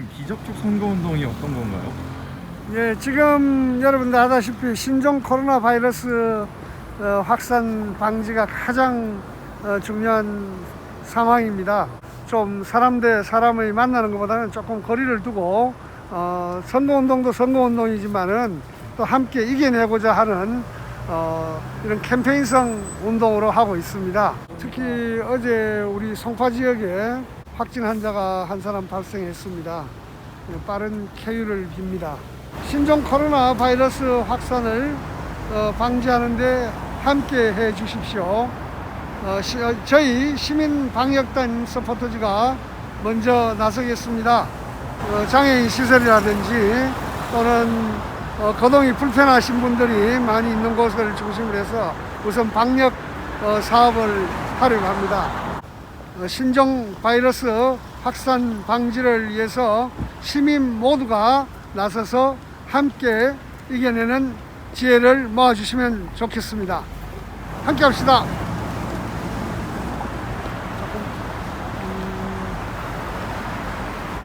가족적 선거운동이 어떤 건가요? 예, 지금 여러분들 아다시피 신종 코로나 바이러스 어, 확산 방지가 가장 어, 중요한 상황입니다. 좀 사람 대 사람의 만나는 것보다는 조금 거리를 두고 어, 선거운동도 선거운동이지만은 또 함께 이겨내고자 하는 어, 이런 캠페인성 운동으로 하고 있습니다. 특히 어제 우리 송파 지역에 확진 환자가 한 사람 발생했습니다. 예, 빠른 쾌유를 빕니다. 신종 코로나 바이러스 확산을 어, 방지하는데 함께 해 주십시오. 어, 시- 어, 저희 시민 방역단 서포터즈가 먼저 나서겠습니다. 어, 장애인 시설이라든지 또는 어, 거동이 불편하신 분들이 많이 있는 곳을 중심으로 해서 우선 방역 어, 사업을 하려고 합니다. 어, 신종 바이러스 확산 방지를 위해서 시민 모두가 나서서 함께 이겨내는 지혜를 모아주시면 좋겠습니다. 함께 합시다.